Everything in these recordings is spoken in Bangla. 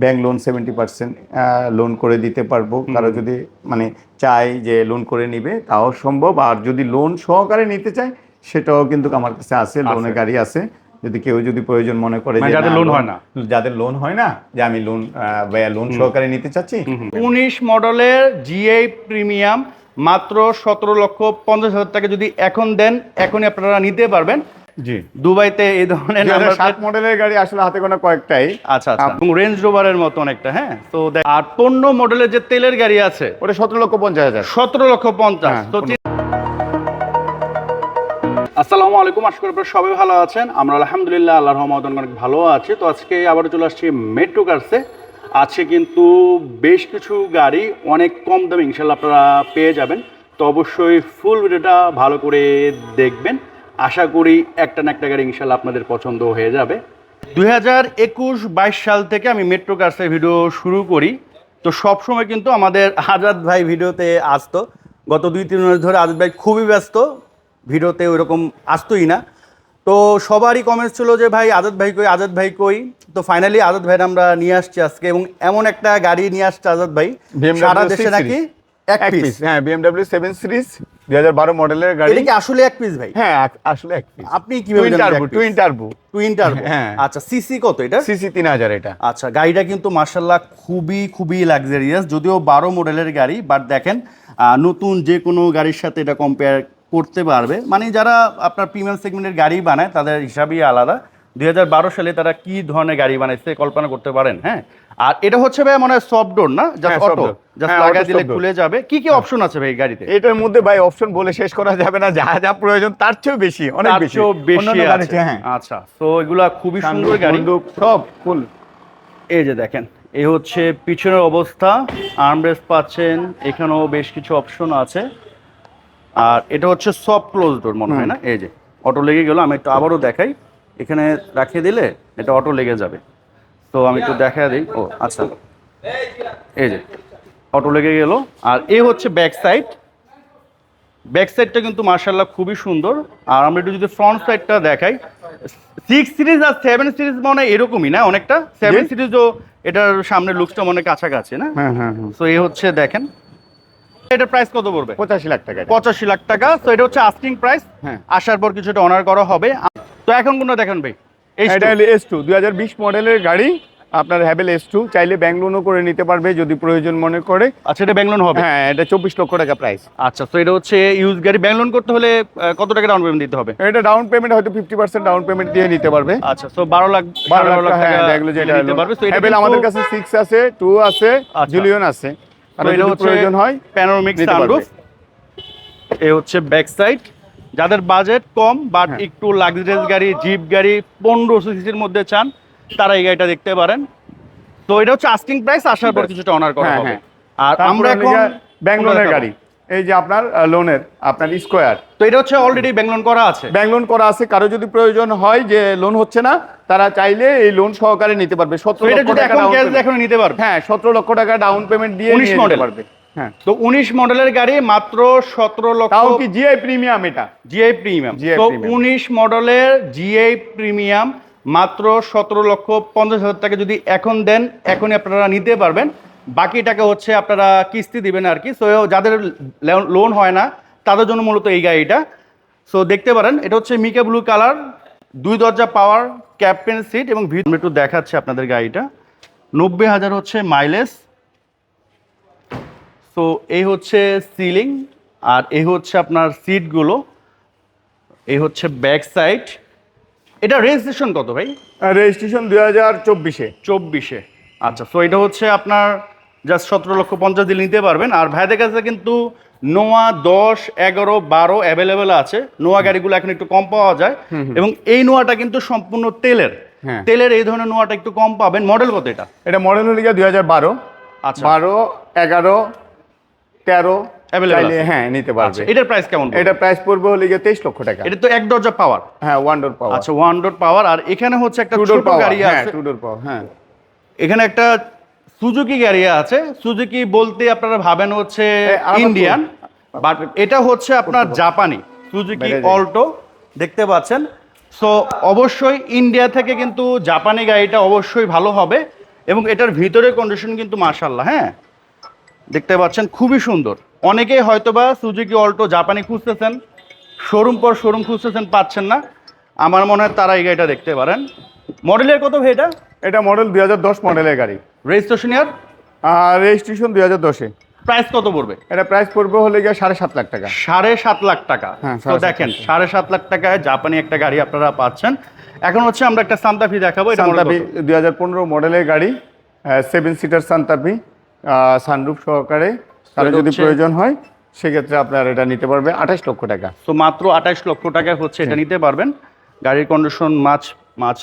Bank loan seventy percent loan করে দিতে পারব। কারও যদি মানে চাই যে লোন করে নিবে তাও সম্ভব। আর যদি লোন সহকারে নিতে চায় সেটাও কিন্তু আমার কাছে আছে লোনের গাড়ি আছে। যদি কেউ যদি প্রয়োজন মনে করে মানে যাদের লোন হয় না। যাদের লোন হয় না যে আমি লোন লোন সহকারে নিতে চাচ্ছি উনিশ মডেলের জিআই প্রিমিয়াম মাত্র সতেরো লক্ষ পঞ্চাশ হাজার টাকা যদি এখন দেন এখনই আপনারা নিতে পারবেন। জি। দুবাইতে এই ধরনের সাত মডেলের গাড়ি আসলে হাতে গোনা কয়েকটাই। আচ্ছা আচ্ছা। এবং রেঞ্জ রোভারের মতো অনেকটা হ্যাঁ? তো আর পনেরো মডেলের যে তেলের গাড়ি আছে ওটা সতেরো লক্ষ পঞ্চাশ হাজার। সতেরো লক্ষ পঞ্চাশ। হ্যাঁ, তো আসসালামু আলাইকুম আশা করি আপনারা সবাই ভালো আছেন। আমরা আলহামদুলিল্লাহ আল্লাহর রহমত অনেক ভালো আছি। তো আজকে আবারও চলে আসছি মেট্রো কার্সে আছে কিন্তু বেশ কিছু গাড়ি অনেক কম দামে ইনশাল্লাহ আপনারা পেয়ে যাবেন। তো অবশ্যই ফুল ভিডিওটা ভালো করে দেখবেন। আশা করি একটা না একটা গাড়ি ইনশাল্লাহ আপনাদের পছন্দ হয়ে যাবে। দুই হাজার একুশ বাইশ সাল থেকে আমি মেট্রো কার্সের ভিডিও শুরু করি। তো সবসময় কিন্তু আমাদের আজাদ ভাই ভিডিওতে আসতো। গত দুই তিন মাস ধরে আজাদ ভাই খুবই ব্যস্ত। ভিডিওতে ওইরকম আসতোই না। তো সবারই কমেন্টস ছিল যে ভাই আজাদ ভাই কই? আজাদ ভাই কই? তো ফাইনালি আজাদ ভাই আমরা নিয়ে আসছি আজকে এবং এমন একটা গাড়ি নিয়ে আসছে আজাদ ভাই। সারা দেশে নাকি? এক পিস হ্যাঁ বিএমডব্লিউ সেভেন সিরিজ দুই হাজার বারো মডেলের গাড়ি। এটা কি আসলে এক পিস ভাই? হ্যাঁ আসলে এক পিস আপনি কীভাবে twin turbo twin turbo twin turbo হ্যাঁ। আচ্ছা সিসি কত এটা? সিসি তিন হাজার এটা। আচ্ছা গাড়িটা কিন্তু মার্শাল্লাহ খুবই খুবই লাক্সারিয়াস যদিও বারো মডেলের গাড়ি বাট দেখেন আহ, নতুন যে কোনো গাড়ির সাথে এটা কম্পেয়ার করতে পারবে। মানে যারা আপনার প্রিমিয়াম সেগমেন্টের গাড়ি বানায় তাদের হিসাবই আলাদা। দুই হাজার বারো সালে তারা কি ধরনের গাড়ি বানাইছে কল্পনা করতে পারেন হ্যাঁ? আর এটা হচ্ছে ভাই মনে হয় সফট ডোর না? জাস্ট হ্যাঁ, অটো জাস্ট হ্যাঁ, auto দিলে খুলে যাবে। কি কি অপশন আছে ভাই গাড়িতে? এটার মধ্যে ভাই অপশন বলে শেষ করা যাবে না যা যা প্রয়োজন তার চেয়েও বেশি অনেক বেশি। বেশি আছে। হ্যাঁ। আচ্ছা তো এগুলা খুবই সুন্দর সুন্দর গাড়ি। সব ফুল এই যে দেখেন এ হচ্ছে পিছনের অবস্থা আর্মরেস্ট পাচ্ছেন এখানেও বেশ কিছু অপশন আছে। আর এটা হচ্ছে সব ক্লোজ ডোর মনে হয় না? এই যে অটো লেগে গেল আমি একটু আবারও দেখাই। এখানে রাখিয়ে দিলে এটা অটো লেগে যাবে। তো আমি একটু দেখা দিই। ও আচ্ছা। এই যে অটো লেগে গেল। আর এ হচ্ছে ব্যাক সাইড। ব্যাক সাইডটা কিন্তু মার্শাল্লাহ খুবই সুন্দর। আর আমরা একটু যদি ফ্রন্ট সাইডটা দেখাই সিক্স সিরিজ আর সেভেন সিরিজ মনে হয় এরকমই না? অনেকটা? সেভেন। সিরিজও এটার সামনে লুকসটা মনে কাছাকাছি না? হ্যাঁ হ্যাঁ হ্যাঁ। তো এই হচ্ছে দেখেন। এটার প্রাইস কত পড়বে? পঁচাশি লাখ টাকা পঁচাশি লাখ টাকা। তো এটা হচ্ছে আস্কিং প্রাইস হ্যাঁ। আসার পর কিছুটা অনার করা হবে। তো এখন কোনটা দেখেন ভাই? এটা হলো এস টু দুই হাজার বিশ মডেলের গাড়ি। আপনার হ্যাভেল এস টু চাইলে ব্যাংক লোনও করে নিতে পারবে যদি প্রয়োজন মনে করে। আচ্ছা এটা ব্যাংলোন হবে? হ্যাঁ এটা চব্বিশ লক্ষ টাকা প্রাইস আচ্ছা তো এটা হচ্ছে ইউজ গাড়ি। ব্যাংলোন করতে হলে কত টাকা ডাউন পেমেন্ট দিতে হবে? এটা ডাউন পেমেন্ট হয়তো ফিফটি পার্সেন্ট ডাউন পেমেন্ট দিয়ে নিতে পারবে। আচ্ছা তো বারো লাখ বারো লাখ টাকা হ্যাঁ দেখল যেটা নিতে পারবে। হ্যাভেল আমাদের কাছে সিক্স আছে টু আছে আচ্ছা। জুলিয়ন আছে। আর এটা প্রয়োজন হয় প্যানোরামিক সানরুফ এ হচ্ছে ব্যাক সাইড যাদের বাজেট কম বাট হ্যাঁ। একটু লাক্সারিয়াস গাড়ি জিপ গাড়ি পনেরো সিসির মধ্যে চান তারা এই গাড়িটা দেখতে পারেন। তো এটা হচ্ছে আস্কিং প্রাইস আসার পর কিছুটা অনার করা হ্যাঁ, হবে। হ্যাঁ। আর আমরা এখন কোনটা গাড়ি। এই যে আপনার লোনের আপনার স্কোয়ার তো এটা হচ্ছে অলরেডি ব্যাংলোন করা আছে। ব্যাংক লোন করা আছে। কারও যদি প্রয়োজন হয় যে লোন হচ্ছে না তারা চাইলে এই লোন সহকারে নিতে পারবে। সতেরো লক্ষ টাকা এখন নিতে পারবে? হ্যাঁ সতেরো লক্ষ টাকা ডাউন পেমেন্ট দিয়ে নিতে পারবে। হ্যাঁ। তো উনিশ মডেলের গাড়ি মাত্র সতেরো লক্ষ তাও কি জিআই প্রিমিয়াম এটা? জিআই প্রিমিয়াম তো উনিশ মডেলের জিআই প্রিমিয়াম মাত্র সতেরো লক্ষ পঞ্চাশ হাজার টাকা যদি এখন দেন এখনই আপনারা নিতে পারবেন। বাকি টাকা হচ্ছে আপনারা কিস্তি দিবেন আর কি। সো যাদের লোন হয় না তাদের জন্য মূলত এই গাড়িটা। সো দেখতে পারেন এটা হচ্ছে মিকা ব্লু কালার দুই দরজা পাওয়ার ক্যাপ্টেন সিট এবং ভিতরে একটু দেখাচ্ছি আপনাদের গাড়িটা। নব্বই হাজার হচ্ছে মাইলেজ সো এই হচ্ছে সিলিং আর এই হচ্ছে আপনার সিটগুলো এই হচ্ছে ব্যাক সাইড এটা রেজিস্ট্রেশন কত ভাই? রেজিস্ট্রেশন দুই হাজার চব্বিশে। চব্বিশে। আচ্ছা সো এটা হচ্ছে আপনার জাস্ট সতেরো লক্ষ পঞ্চাশ দিন নিতে পারবেন। আর ভাইদের কাছে কিন্তু নোয়া দশ এগারো বারো অ্যাভেলেবেল আছে। নোয়া গাড়িগুলো এখন একটু কম পাওয়া যায়। এবং এই নোয়াটা কিন্তু সম্পূর্ণ তেলের। হ্যাঁ। তেলের এই ধরনের নোয়াটা একটু কম পাবেন। মডেল কত এটা? এটা মডেল হলে গিয়ে দুই হাজার বারো। আচ্ছা। বারো এগারো তেরো হ্যাঁ নিতে আচ্ছা পারবে এটার প্রাইস কেমন? এটা প্রাইস পড়বে হলে গিয়ে তেইশ লক্ষ টাকা। এটা তো এক দরজা পাওয়ার হ্যাঁ ওয়ান ডোর পাওয়ার আচ্ছা ওয়ান ডোর পাওয়ার আর এখানে হচ্ছে একটা ডোর ছোট গাড়ি আছে। টু ডোর পাওয়ার হ্যাঁ। এখানে একটা সুজুকি গাড়ি আছে। সুজুকি বলতে আপনারা ভাবেন হচ্ছে ইন্ডিয়ান বাট এটা হচ্ছে আপনার জাপানি সুজুকি অল্টো দেখতে পাচ্ছেন। সো অবশ্যই ইন্ডিয়া থেকে কিন্তু জাপানি গাড়িটা অবশ্যই ভালো হবে। এবং এটার ভিতরে কন্ডিশন কিন্তু মাশাল্লাহ হ্যাঁ। দেখতে পাচ্ছেন খুবই সুন্দর। অনেকেই হয়তোবা সুজুকি অল্টো জাপানি খুঁজতেছেন শোরুম পর শোরুম খুঁজতেছেন পাচ্ছেন না। আমার মনে হয় তারা এই গাড়িটা দেখতে পারেন। মডেলের কত ভাই এটা? এটা মডেল দুই হাজার দশ মডেলের গাড়ি। রেজিস্ট্রেশন ইয়ার রেজিস্ট্রেশন দুই হাজার দশে। প্রাইস কত পড়বে? এটা প্রাইস পড়বে হলে গিয়ে সাড়ে সাত লাখ টাকা। সাড়ে সাত লাখ টাকা। হ্যাঁ, তো দেখেন। সাড়ে সাত লাখ টাকায় জাপানি একটা গাড়ি আপনারা পাচ্ছেন। এখন হচ্ছে আমরা একটা সান্তাফি দেখাবো এটা model দুই হাজার পনেরো মডেলের গাড়ি সেভেন সিটার সান্তাপি সানরুফ সহকারে কারও যদি প্রয়োজন হয় সেক্ষেত্রে আপনার এটা নিতে পারবে আঠাশ লক্ষ টাকা। তো মাত্র আঠাশ লক্ষ টাকায় হচ্ছে এটা নিতে পারবেন। গাড়ির কন্ডিশন মাছ মাছ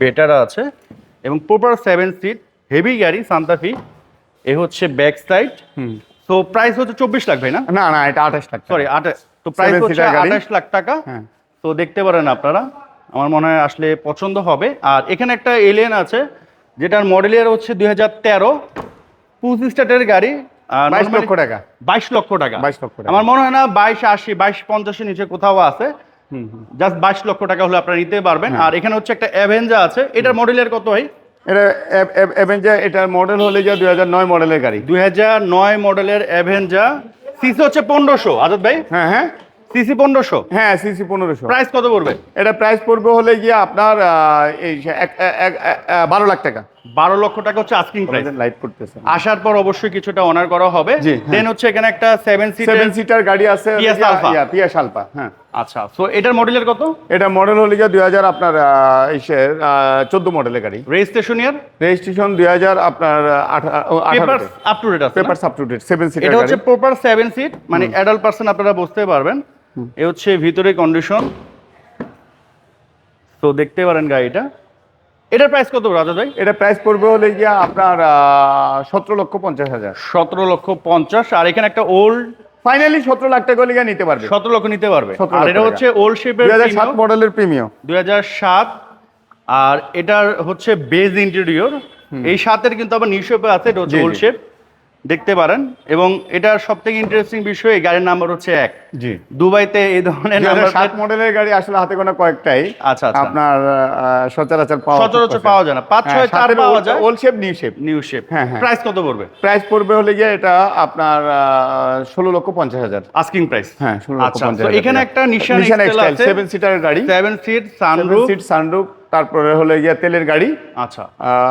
বেটার আছে। এবং প্রপার সেভেন সিট হেভি গাড়ি সান্তাফি এ হচ্ছে ব্যাক সাইড হুম। তো প্রাইস হচ্ছে চব্বিশ লাখ ভাই না? না না এটা আঠাশ লাখ সরি আঠাশ তো প্রাইস হচ্ছে আঠাশ লাখ টাকা। হ্যাঁ। তো দেখতে পারেন আপনারা আমার মনে হয় আসলে পছন্দ হবে। আর এখানে একটা এলিয়েন আছে যেটার মডেল ইয়ার হচ্ছে দুই হাজার তেরো। পঁচিশ স্টার্টের গাড়ি বাইশ লক্ষ টাকা। বাইশ লক্ষ টাকা। 22 লক্ষ টাকা। আমার মনে হয় না বাইশ আশি বাইশ পঞ্চাশের নিচে কোথাও আছে। জাস্ট বাইশ লক্ষ টাকা হলে আপনারা নিতে পারবেন। আর এখানে হচ্ছে একটা অ্যাভেঞ্জা আছে। এটার মডেলের কত হয় এটা অ্যাভেঞ্জার এটার মডেল হলে গিয়ে দুই হাজার নয় মডেলের গাড়ি। দুই হাজার নয় মডেলের অ্যাভেঞ্জা সিসি হচ্ছে পনেরোশো আজাদ ভাই? হ্যাঁ হ্যাঁ। সিসি পনেরোশো? হ্যাঁ সিসি পনেরোশো। প্রাইস কত পড়বে? এটা প্রাইস পড়বে হলে গিয়ে আপনার এই বারো লাখ টাকা। বারো লক্ষ টাকা হচ্ছে আস্কিং প্রাইস লাইট করতেছে। আসার পর অবশ্যই কিছুটা অনার করা হবে। জি, হ্যাঁ। দেন হচ্ছে এখানে একটা সেভেন সিট সেভেন সিটার গাড়ি আছে Kia Salpa। পিয়াস আলপা হ্যাঁ। আচ্ছা তো এটার মডেলের কত? এটা মডেল হলে গিয়ে দুই হাজার আপনার চোদ্দ মডেলের গাড়ি। রেজিস্ট্রেশন ইয়ার রেজিস্ট্রেশন দুই হাজার আপনার পেপার আপ টু ডেট আছে paper up to date seven seater এটা হচ্ছে প্রপার সেভেন সিট মানে অ্যাডাল্ট পার্সন আপনারা বুঝতে পারবেন। এ হচ্ছে ভিতরে কন্ডিশন তো দেখতে পারেন গাড়িটা। এটার প্রাইস কত রাজা ভাই? এটা প্রাইস পড়বে হলে গিয়ে আপনার সতেরো লক্ষ পঞ্চাশ হাজার। সতেরো লক্ষ পঞ্চাশ আর এখানে একটা ওল্ড ফাইনালি সতেরো লাখ টাকা হলে গিয়ে নিতে পারবে। সতেরো লক্ষ নিতে পারবে। আর এটা হচ্ছে ওল্ড শেপের দুই হাজার সাত মডেলের প্রিমিয়াম দুই হাজার সাত আর এটার হচ্ছে বেজ ইন্টেরিয়র এই সাতের কিন্তু আবার নিউ শেপে আছে এটা হচ্ছে। ওল্ড শেপ দেখতে পারেন। এবং এটার সব থেকে ইন্টারেস্টিং বিষয় এই গাড়ির নাম্বার হচ্ছে এক। জি। দুবাইতে এই ধরনের নাম্বার সাত মডেলের গাড়ি আসলে হাতে কোনো কয়েকটাই। আচ্ছা আচ্ছা। আপনার সচরাচর পাওয়া সচরাচর পাওয়া যায় না। পাঁচ ছয় চার পাওয়া যায়। Old shape new shape new shape হ্যাঁ, হ্যাঁ। প্রাইস কত পড়বে? প্রাইস পড়বে হলে গিয়ে এটা আপনার ষোলো লক্ষ পঞ্চাশ হাজার। আস্কিং প্রাইস হ্যাঁ ষোলো লক্ষ আচ্ছা পঞ্চাশ এখানে একটা নিশান আছে। সেভেন সিটার গাড়ি। Seven seat sunroof seat sunroof তারপরে হলে গিয়ে তেলের গাড়ি। আচ্ছা।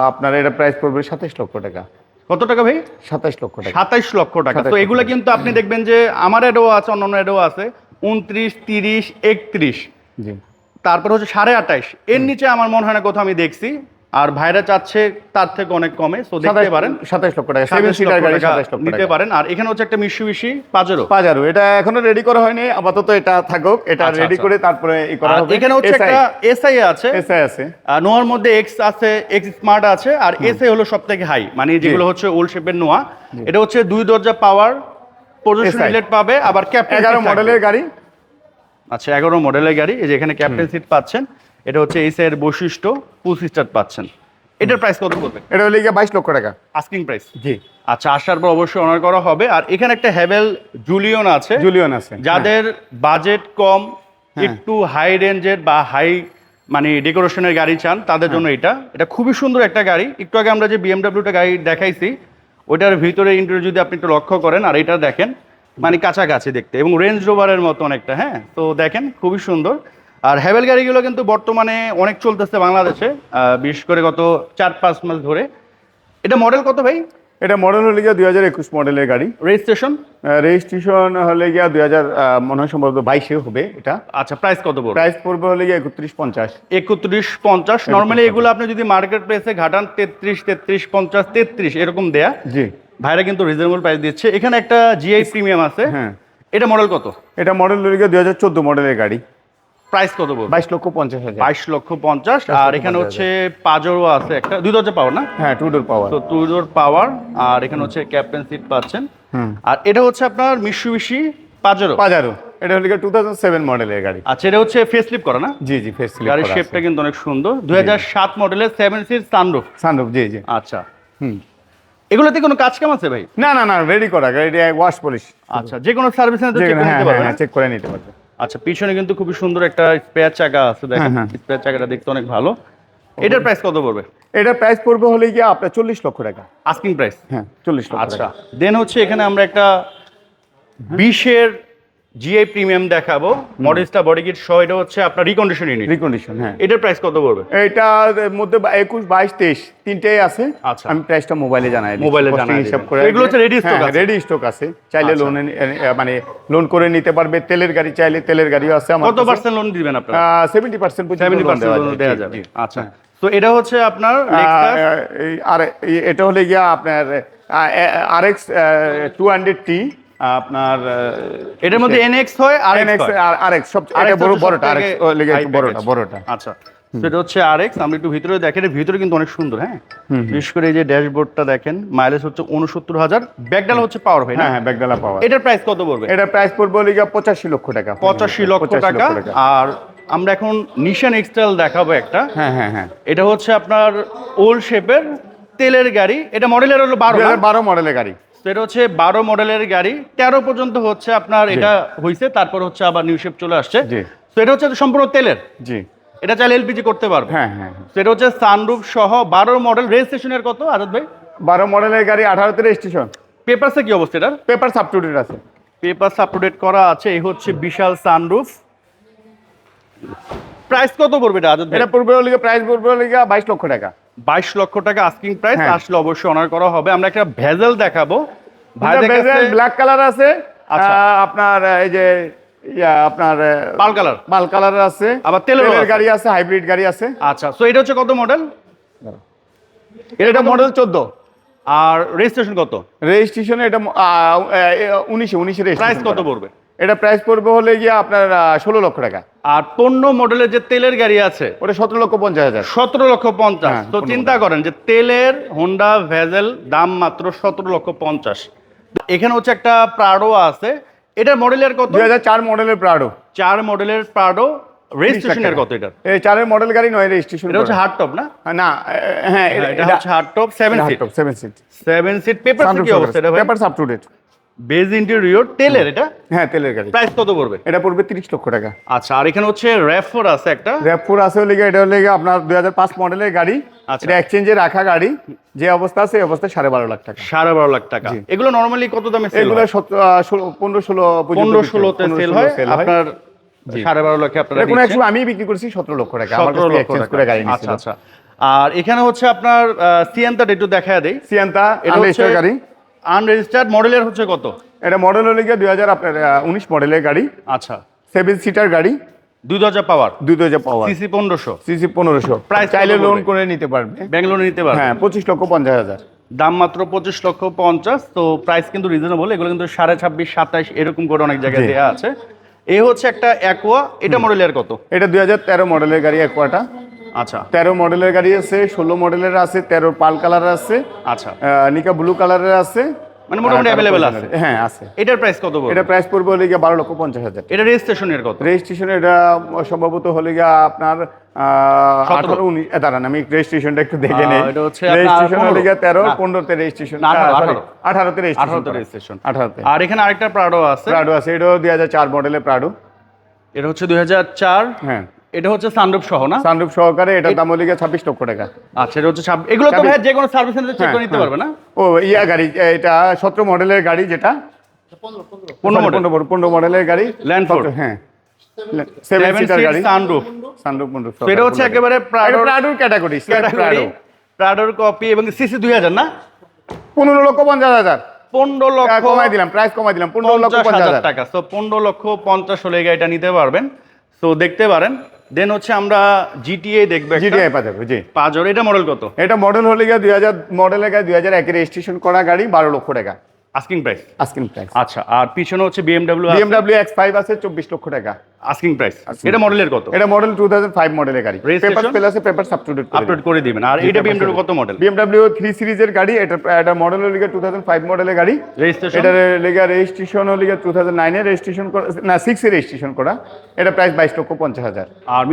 আপনার এটা প্রাইস পড়বে সাতাশ লক্ষ টাকা। কত টাকা ভাই? সাতাইশ লক্ষ টাকা। সাতাইশ লক্ষ টাকা। তো এগুলো কিন্তু আপনি দেখবেন যে আমার এডও আছে অন্যান্য এডও আছে উনত্রিশ তিরিশ একত্রিশ। জি। তারপর হচ্ছে সাড়ে আটাইশ এর নিচে আমার মনে হয় না কোথাও আমি দেখছি। আর ভাইরা চাচ্ছে তার থেকে অনেক কমে তো দেখতে পারেন। সাতাশ লক্ষ টাকা সেভেন সিটার গাড়ি টাকা সাতাশ লক্ষ নিতে পারেন। আর এখানে হচ্ছে একটা মিশুবিশি পাজেরো পাজারো এটা এখনও রেডি করা হয়নি আপাতত এটা থাকুক এটা আচ্ছা, রেডি আচ্ছা। করে তারপরে ই করা হবে। এখানে হচ্ছে একটা এসআই আছে। এসআই আছে। আর নোয়ার মধ্যে এক্স আছে এক্স স্মার্ট আছে আর এসআই হলো সব থেকে হাই মানে যেগুলো হচ্ছে ওল্ড শেপের নোয়া। এটা হচ্ছে দুই দরজা পাওয়ার পজিশন SI রিলেট পাবে আবার ক্যাপ্টেন এগারো মডেলের গাড়ি। আচ্ছা এগারো মডেলের গাড়ি এই যে এখানে ক্যাপ্টেন সিট পাচ্ছেন। এটা হচ্ছে এসআই এর বৈশিষ্ট্য পুশ স্টার্ট পাচ্ছেন। এটার প্রাইস কত পড়বে? এটা হলে গিয়ে বাইশ লক্ষ টাকা। আস্কিং প্রাইস জি। আচ্ছা আসার পর অবশ্যই অনার করা হবে। আর এখানে একটা হ্যাভেল জুলিয়ন আছে। জুলিয়ন আছে যাদের বাজেট কম হ্যাঁ। একটু হাই রেঞ্জের বা হাই মানে ডেকোরেশনের গাড়ি চান তাদের জন্য এটা। এটা খুবই সুন্দর একটা গাড়ি। একটু আগে আমরা যে বিএমডাব্লিউটা গাড়ি দেখাইছি ওইটার ভিতরে ইন্টারভিউ যদি আপনি একটু লক্ষ্য করেন আর এটা দেখেন মানে কাছাকাছি দেখতে। এবং রেঞ্জ রোভারের মতো অনেকটা হ্যাঁ। তো দেখেন খুবই সুন্দর। আর হ্যাভেল গাড়িগুলো কিন্তু বর্তমানে অনেক চলতেছে বাংলাদেশে বিশেষ করে গত চার পাঁচ মাস ধরে। এটা মডেল কত ভাই? এটা মডেল হলে গিয়ে দুই হাজার একুশ মডেলের গাড়ি। রেজিস্ট্রেশন রেজিস্ট্রেশন হলে গিয়া দুই হাজার মনে হয় সম্ভবত বাইশে হবে এটা। আচ্ছা প্রাইস কত পড়বে? প্রাইস পড়বে হলে গিয়ে একত্রিশ পঞ্চাশ। একত্রিশ পঞ্চাশ নর্মালি এগুলো আপনি যদি মার্কেট প্রাইসে ঘাটান তেত্রিশ তেত্রিশ পঞ্চাশ তেত্রিশ এরকম দেয়া। জি। ভাইরা কিন্তু রিজনেবল প্রাইস দিচ্ছে। এখানে একটা জিআই প্রিমিয়াম আছে। হ্যাঁ। এটা মডেল কত? এটা মডেল হলে গিয়ে দুই হাজার চোদ্দ মডেলের গাড়ি। প্রাইস কত পড়বে বাইশ লক্ষ পঞ্চাশ হাজার। বাইশ লক্ষ পঞ্চাশ। আর এখানে হচ্ছে পাজরও আছে একটা। দুই দরজা পাওয়ার না? হ্যাঁ টু ডোর পাওয়ার তো টু ডোর পাওয়ার আর এখানে হচ্ছে ক্যাপ্টেন সিট পাচ্ছেন। আর এটা হচ্ছে আপনার মিশুবিশি পাজরো পাজারো এটা হলে টু থাউজেন্ড সেভেন মডেলের গাড়ি। আচ্ছা এটা হচ্ছে ফেস লিপ করা না? জি জি ফেস গাড়ির শেপটা কিন্তু অনেক সুন্দর। দুই হাজার সাত মডেলের সেভেন সিট সানরুফ সানরুফ জি জি। আচ্ছা। হুম। এগুলোতে কোনো কাজ কাম আছে ভাই? না না না রেডি করা গাড়িটা ওয়াশ পলিশ আচ্ছা যে কোনো সার্ভিস সেন্টার চেক নিতে পারবেন চেক করে নিতে পারবে আচ্ছা পিছনে কিন্তু খুবই সুন্দর একটা স্পেয়ার চাকা আছে দেখেন। হ্যাঁ, হ্যাঁ। স্পেয়ার চাকাটা দেখতে অনেক ভালো। এটার প্রাইস কত পড়বে? এটার প্রাইস পড়বে হলে গিয়ে আপনার চল্লিশ লক্ষ টাকা। আস্কিং প্রাইস হ্যাঁ চল্লিশ লক্ষ আচ্ছা দেন হচ্ছে এখানে আমরা একটা বিশের জিআই প্রিমিয়াম দেখাবো। মডেলসটা বডি কিট সহ এটা হচ্ছে আপনার রিকন্ডিশন ইউনিট রিকন্ডিশন হ্যাঁ। এটার প্রাইস কত পড়বে? এইটার মধ্যে বা- একুশ বাইশ তেইশ তিনটেই আছে। আচ্ছা। আমি প্রাইসটা মোবাইলে জানাই। মোবাইলে জানাই হিসাব। করে। এগুলো হচ্ছে ready stock আছে? রেডি স্টক আছে। চাইলে লোন মানে লোন করে নিতে পারবে। তেলের গাড়ি চাইলে তেলের গাড়িও আছে আমার কত পার্সেন্ট লোন দিবেন আপনারা? Seventy percent seventy percent loan দেওয়া যাবে। আচ্ছা। তো এটা হচ্ছে আপনার আর এটা হলে গিয়া আপনার R X two hundred T আপনার এটার মধ্যে এনএক্স হয় আর এনএক্স আর এক্স সব এটা বড় বড়টা আর সবথেকে এক্স লেগে একটু বড়টা বড়টা। আচ্ছা সেটা হচ্ছে আর এক্স আমরা একটু ভিতরে দেখেন এর ভিতরে কিন্তু অনেক সুন্দর হ্যাঁ? বিশেষ করে এই যে ড্যাশবোর্ডটা দেখেন মাইলেজ হচ্ছে উনসত্তর হাজার। ব্যাকডাল হচ্ছে পাওয়ার ভাই না? হ্যাঁ হ্যাঁ ব্যাগডালা পাওয়া এটার প্রাইস কত পড়বে? এটার প্রাইস পড়বে হলে গিয়া পঁচাশি লক্ষ টাকা। পঁচাশি লক্ষ টাকা। আর আমরা এখন নিশান এক্সটাইল দেখাবো একটা। হ্যাঁ হ্যাঁ হ্যাঁ। এটা হচ্ছে আপনার ওল্ড শেপের তেলের গাড়ি। এটা মডেলের হলো বারো বারো মডেলের গাড়ি। এটা হচ্ছে বারো মডেলের গাড়ি। তেরো পর্যন্ত হচ্ছে আপনার এটা হয়েছে তারপর হচ্ছে আবার নিউ শেপ চলে আসছে। তো এটা হচ্ছে সম্পূর্ণ তেলের। জি। এটা চাইলে এলপিজি করতে পারবে হ্যাঁ হ্যাঁ হ্যাঁ। এটা হচ্ছে সানরুফ সহ বারো মডেল। রেজিস্ট্রেশনের কত আজাদ ভাই? বারো মডেলের গাড়ি আঠারোতে রেজিস্ট্রেশন পেপারসে কি অবস্থা এটার? পেপার সাপ টু ডেট আছে। পেপার আপ টু ডেট করা আছে এই হচ্ছে বিশাল সানরুফ প্রাইস কত পড়বে এটা আজাদ ভাই? এটা পূর্বে হলে প্রাইস পড়বে হলে বাইশ লক্ষ টাকা। বাইশ লক্ষ টাকা আস্কিং প্রাইস হ্যাঁ। আসলে অবশ্যই অনার করা হবে। আমরা একটা ভেজেল দেখাবো। ব্ল্যাক কালার আছে। আচ্ছা। আপনার এই যে আপনার পাল কালার মাল কালার আছে। আবার তেলেরও আছে। গাড়ি আছে হাইব্রিড গাড়ি আছে। আচ্ছা তো এটা হচ্ছে কত মডেল এটা মডেল চোদ্দ। আর রেজিস্ট্রেশন কত? রেজিস্ট্রেশন এটা উনিশে উনিশে প্রাইস কত পড়বে? এটা প্রাইস পড়বে হলে গিয়ে আপনার ষোলো লক্ষ টাকা। আর পনেরো মডেলের যে তেলের গাড়ি আছে ওটা সতেরো লক্ষ পঞ্চাশ হাজার। সতেরো লক্ষ পঞ্চাশ। হ্যাঁ, তো চিন্তা করেন যে তেলের হোন্ডা ভেজেল দাম মাত্র সতেরো লক্ষ পঞ্চাশ। এখানে হচ্ছে একটা প্রাডো আছে। এটার মডেলের কত? দুই হাজার চার মডেলের প্রাডো চার মডেলের প্রাডো রেজিস্ট্রেশনের কত এটার এই চারের মডেল গাড়ি নয় রেজিস্ট্রেশন এটা হচ্ছে হার্ড টপ না? না হ্যাঁ এটা হচ্ছে hard top seven seat seven seat seven seat paper কি অবস্থা এটা paper up to date beige interior তেলের এটা? হ্যাঁ তেলের গাড়ি। প্রাইস কত পড়বে? এটা পড়বে তিরিশ লক্ষ টাকা। আচ্ছা আর এখানে হচ্ছে র্যাফোর আছে একটা। র্যাপফোর আছে হলে এটা হলে আপনার দুই হাজার পাঁচ মডেলের গাড়ি। আচ্ছা। এটা এক্সচেঞ্জে রাখা গাড়ি। যে অবস্থা আছে এই অবস্থায় সাড়ে বারো লাখ টাকা। সাড়ে বারো লাখ টাকা। এগুলো নর্মালি কত দামে সেল এগুলো আহ, ষোলো- পনেরো ষোলো পনেরো ষোলোতে সেল হয়। আপনার সাড়ে বারো লাখে আপনারা কোনো এক দিচ্ছেন। সময় আমি বিক্রি করছি সতেরো লক্ষ টাকা। সতেরো লক্ষ টাকা। গাড়ি আচ্ছা আচ্ছা। আর এখানে হচ্ছে আপনার সিএনটা একটু দেখা দেয় সিয়ান্তা এটা গাড়ি। আনরেজিস্টার্ড মডেলের হচ্ছে কত? এটা মডেল হলে গিয়ে দুই হাজার আপনার উনিশ মডেলের গাড়ি। আচ্ছা। সেভেন সিটার গাড়ি। দুই হাজার পাওয়ার? দুই হাজার পাওয়ার। সিসি পনেরোশো? সিসি পনেরোশো। কত চাইলে লোন করে নিতে পারবে। ব্যাঙ্গালোর নিতে পারবে? হ্যাঁ পঁচিশ লক্ষ পঞ্চাশ হাজার। দাম মাত্র পঁচিশ লক্ষ পঞ্চাশ তো প্রাইস কিন্তু রিজনেবল এগুলো কিন্তু সাড়ে ছাব্বিশ সাতাইশ এরকম করে অনেক জায়গায় দেওয়া আছে। এই হচ্ছে একটা অ্যাকোয়া এটা মডেলের কত? এটা দুই হাজার তেরো মডেলের গাড়ি একোয়াটা আচ্ছা। তেরো মডেলের গাড়ি আছে ষোলো মডেলের আছে তেরো পাল কালার আছে আচ্ছা। নিকা ব্লু কালারের আছে। মানে মোটামুটি তারপর- আছে। হ্যাঁ আছে। এটার প্রাইস কত এটা প্রাইস পড়বে হলে গিয়ে বারো লক্ষ পঞ্চাশ হাজার। এটা রেজিস্ট্রেশনের কত? রেজিস্ট্রেশন এটা সম্ভবত হলে গিয়ে আপনার আঠারো উনিশ দাঁড়ান আমি রেজিস্ট্রেশনটা একটু দেখে নেই। এটা হচ্ছে আপনার রেজিস্ট্রেশন হলে গিয়ে তেরো পনেরোতে রেজিস্ট্রেশন আঠারোতে রেজিস্ট্রেশন আঠারোতে আর এখানে আরেকটা প্রাডো আছে। প্রাডো আছে এটাও দুই হাজার চার মডেলের প্রাডো এটা হচ্ছে দুই হাজার চার। হ্যাঁ। এটা হচ্ছে সানরূপ সহ না? সানরূপ সহকারে এটার দাম হলে গিয়ে ছাব্বিশ লক্ষ টাকা। আচ্ছা এটা হচ্ছে এগুলো তো ভাই যে কোনো সার্ভিস সেন্টারে চেক করে হ্যাঁ, নিতে হ্যাঁ। পারবে না? ও ইয়া গাড়ি এটা সতেরো মডেলের গাড়ি যেটা। পনেরো মডেল পনেরো পনেরো মডেলের গাড়ি। Landford। হ্যাঁ। সেভেন সিটার গাড়ি। সানরূপ সানরূপ মন্ডপ এটা হচ্ছে একেবারে প্রাডোর প্রাডোর ক্যাটাগরি ক্যাটাগরি প্রাডোর কপি এবং সিসি দুই হাজার না? পনেরো লক্ষ পঞ্চাশ হাজার। পনেরো লক্ষ কমাই দিলাম প্রাইস কমাই দিলাম পনেরো লক্ষ পঞ্চাশ টাকা। তো পনেরো লক্ষ পঞ্চাশ হলে গাড়িটা নিতে পারবেন। তো দেখতে পারেন দেন হচ্ছে আমরা জিটিএ দেখব জিটিআই যাবে জি। পাঁচর এটা মডেল কত? এটা মডেল হলে গিয়ে দুই হাজার মডেলে গিয়ে দুই হাজার একের রেজিস্ট্রেশন করা গাড়ি বারো লক্ষ টাকা। আস্কিং প্রাইস আস্কিং প্রাইস আচ্ছা আর পিছনে হচ্ছে বিএমডাব্লিউ এক্স ফাইভ আছে চব্বিশ লক্ষ টাকা। আস্কিং প্রাইস এটা মডেলের কত? এটা মডেল টু থাউজেন্ড ফাইভ মডেলের গাড়ি? পেপার পেল আছে পেপার সাবস্টিটিউট আপলোড করে দিবেন। আর এটা বিএমডব্লিউ কত মডেল বিএমডাব্লিউ থ্রি সিরিজের গাড়ি এটা এটা মডেল হলে টু থাউজেন্ড ফাইভ মডেলের গাড়ি। রেজিস্ট্রেশন এটার লেগে রেজিস্ট্রেশন হলে টু থাউজেন্ড নাইনের রেজিস্ট্রেশন না সিক্স এর রেজিস্ট্রেশন করা। এটা প্রাইস বাইশ লক্ষ পঞ্চাশ হাজার। আর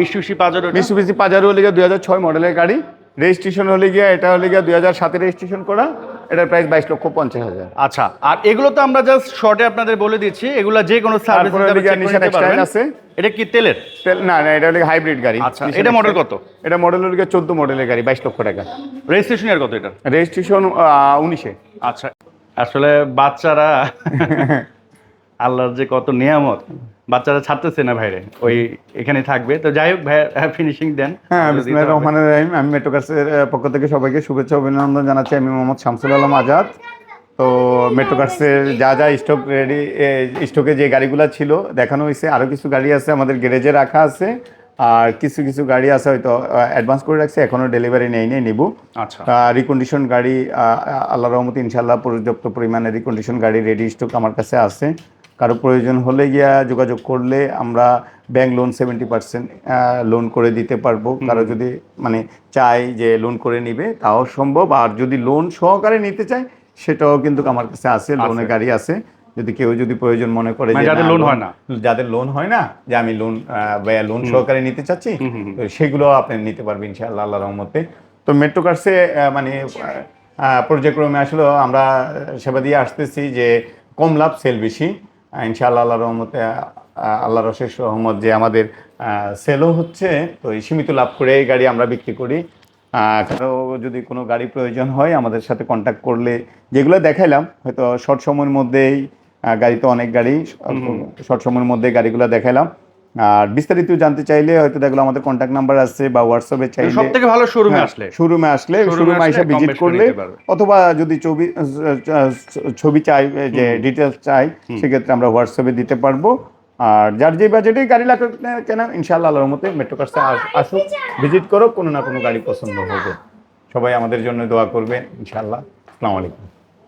মিসুবিসি পাজারো লেগে দুই হাজার ছয় মডেলের গাড়ি। রেজিস্ট্রেশন হলে গিয়া এটা হলে গিয়া দুই হাজার সাতে রেজিস্ট্রেশন করা। এটার প্রাইস বাইশ লক্ষ পঞ্চাশ হাজার। আচ্ছা আর এগুলো তো আমরা জাস্ট শর্টে আপনাদের বলে দিচ্ছি এগুলো যে কোনো সার্ভিস আছে। এটা কি তেলের? তেল- না না এটা হলে হাইব্রিড গাড়ি। আচ্ছা, এটা model কত? এটা মডেল হলে গিয়া চোদ্দ মডেলের গাড়ি বাইশ লক্ষ টাকা। রেজিস্ট্রেশন এর কত এটা? রেজিস্ট্রেশন উনিশে। আচ্ছা আসলে বাচ্চারা আল্লাহর যে কত নিয়ামত। বাচ্চারা ছাড়তেছে না ভাইরে ওই এখানে থাকবে। তো যাই হোক ভাই ফিনিশিং দেন। হ্যাঁ বিসমুল্লাহির রহমানির রহিম আমি মেট্রোকার্সের পক্ষ থেকে সবাইকে শুভেচ্ছা অভিনন্দন জানাচ্ছি। আমি মোহাম্মদ শামসুল আলম আজাদ। তো মেট্রোকার্সের যা যা স্টক রেডি স্টকে যে গাড়িগুলো ছিল দেখানো হয়েছে। আরও কিছু গাড়ি আছে আমাদের গ্যারেজে রাখা আছে। আর কিছু কিছু গাড়ি আছে হয়তো অ্যাডভান্স করে রাখছে এখনও ডেলিভারি নেই নেই নিব। আচ্ছা। রিকন্ডিশন গাড়ি আল্লাহ রহমতে ইনশাল্লাহ পর্যাপ্ত পরিমাণে রিকন্ডিশন গাড়ি রেডি স্টক আমার কাছে আছে। কারও প্রয়োজন হলে গিয়া যোগাযোগ করলে আমরা bank loan seventy percent loan করে দিতে পারব। কারও যদি মানে চাই যে লোন করে নিবে তাও সম্ভব। আর যদি লোন সহকারে নিতে চায় সেটাও কিন্তু আমার কাছে আছে লোনের গাড়ি আছে। যদি কেউ যদি প্রয়োজন মনে করে মানে যাদের না, loan হয় না। যাদের লোন হয় না যে আমি লোন লোন সহকারে নিতে চাচ্ছি সেগুলো আপনি নিতে পারবেন ইনশাআল্লাহ আল্লাহ রহমতে। তো মেট্রো কার্সে মানে পর্যায়ক্রমে আসলে আমরা সেবা দিয়ে আসতেছি যে কম লাভ সেল বেশি। ইনশাআল্লাহ আল্লাহ রহমতে আল্লাহ আল্লাহর অশেষ রহমত যে আমাদের সেলও হচ্ছে তো এই সীমিত লাভ করে এই গাড়ি আমরা বিক্রি করি। কারও যদি কোনো গাড়ি প্রয়োজন হয় আমাদের সাথে কন্ট্যাক্ট করলে যেগুলো দেখাইলাম হয়তো শর্ট সময়ের মধ্যেই গাড়ি তো অনেক গাড়ি শর্ট সময়ের মধ্যে গাড়িগুলো দেখাইলাম। আর বিস্তারিত জানতে চাইলে হয়তো দেখল আমাদের কন্ট্যাক্ট নাম্বার আছে বা হোয়াটসঅ্যাপে চাইলে সব থেকে ভালো শোরুমে হ্যাঁ, আসলে। শোরুমে আসলে শোরুমে এসে ভিজিট করলে অথবা যদি ছবি ছবি চাই যে ডিটেলস চাই সেক্ষেত্রে আমরা হোয়াটসঅ্যাপে দিতে পারব। আর যার যে বাজেটে গাড়ি লাগবে কেন ইনশাআল্লাহ আল্লাহর মতে মেট্রো কার্সে আসুক ভিজিট করো কোনো না কোনো গাড়ি পছন্দ হবে। সবাই আমাদের জন্য দোয়া করবে ইনশাআল্লাহ। আসসালামু আলাইকুম।